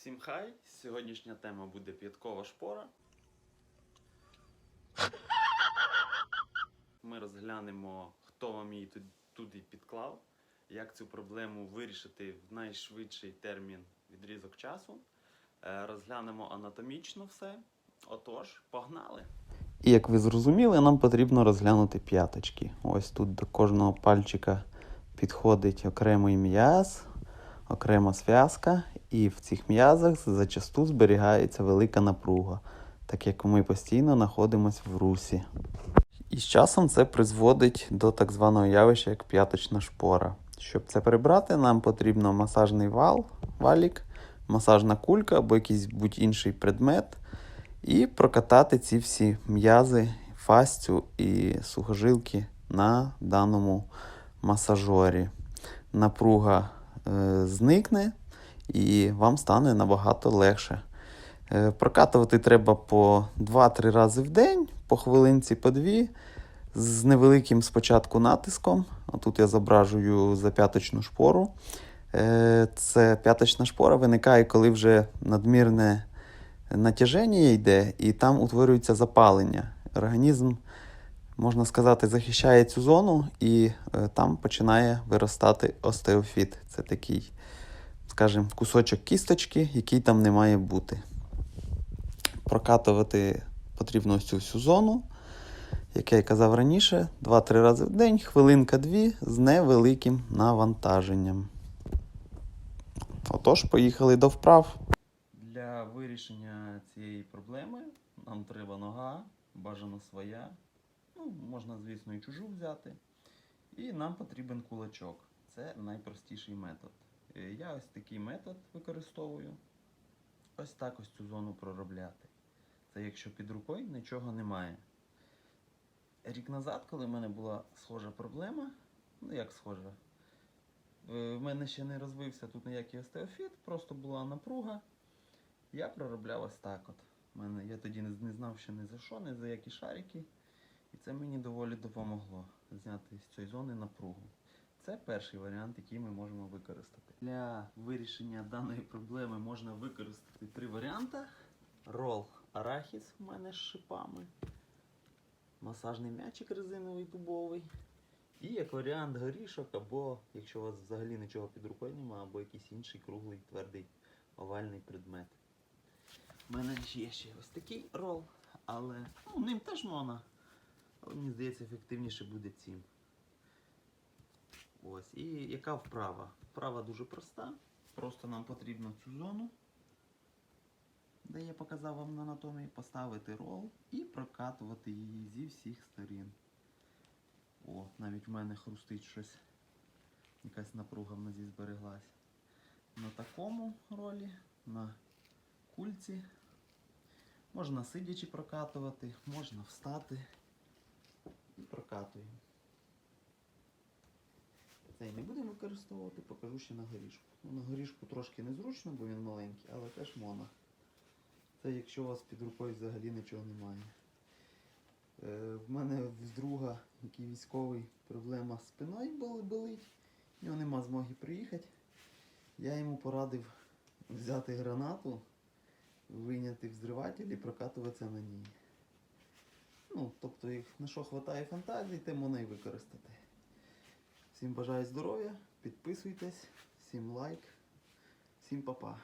Всім хай! Сьогоднішня тема буде п'яткова шпора. Ми розглянемо, хто вам її туди підклав, як цю проблему вирішити в найшвидший термін відрізок часу. Е, Розглянемо анатомічно все. Отож, погнали! І як ви зрозуміли, нам потрібно розглянути п'яточки. Ось тут до кожного пальчика підходить окремий м'яз, окрема зв'язка, і в цих м'язах зачасту зберігається велика напруга, так як ми постійно знаходимося в русі. І з часом це призводить до так званого явища, як п'яточна шпора. Щоб це прибрати, нам потрібно масажний вал, валік, масажна кулька або якийсь будь-інший предмет, і прокатати ці всі м'язи, фастю і сухожилки на даному масажорі. Напруга зникне і вам стане набагато легше. Е, прокатувати треба по 2-3 рази в день, по хвилинці по дві, з невеликим спочатку натиском. Тут я зображую зап'яточну шпору. Е, Це п'яточна шпора виникає, коли вже надмірне натяження йде, і там утворюється запалення. Організм, можна сказати, захищає цю зону, і е, там починає виростати остеофіт. Це такий, скажімо, кусочок кісточки, який там не має бути. Прокатувати потрібно цю всю зону. Як я і казав раніше, 2-3 рази в день, хвилинка-дві з невеликим навантаженням. Отож, поїхали до вправ. Для вирішення цієї проблеми нам треба нога, бажано своя. Ну, можна, звісно, і чужу взяти. І нам потрібен кулачок. Це найпростіший метод. Е, Я ось такий метод використовую. Ось так ось цю зону проробляти. Це якщо під рукою нічого немає. Рік назад, коли в мене була схожа проблема, ну як схожа, е, в мене ще не розвився тут ніякий остеофіт, просто була напруга. Я проробляв ось так от. Мене, я тоді не, не знав ще ні за що, ні за які шарики. Це мені доволі допомогло зняти з цієї зони напругу. Це перший варіант, який ми можемо використати. Для вирішення даної проблеми можна використати три варіанти. Рол арахіс у мене з шипами. Масажний м'ячик резиновий тубовий. І як варіант горішок, або якщо у вас взагалі нічого під рукою немає, або якийсь інший круглий твердий овальний предмет. У мене є ще ось такий рол, але ну, ним теж можна. Мені здається, ефективніше буде цим. Ось. І яка вправа? Вправа дуже проста. Просто нам потрібно цю зону, де я показав вам на анатомії, поставити рол і прокатувати її зі всіх сторін. О, навіть в мене хрустить щось. Якась напруга в нозі збереглась. На такому ролі, на кульці. Можна сидячи прокатувати, можна встати і. Цей не будемо використовувати, покажу ще на горішку. Ну, на горішку трошки незручно, бо він маленький, але теж можна. Це якщо у вас під рукою взагалі нічого немає. Е, в мене в друга, який військовий, проблема з спиною бол- болить. В нього нема змоги приїхати. Я йому порадив взяти гранату, вийняти взриватель і прокатуватися на ній. Ну, тобто, як на що вистачає фантазії, тим вони і використати. Всім бажаю здоров'я, підписуйтесь, всім лайк, всім па-па.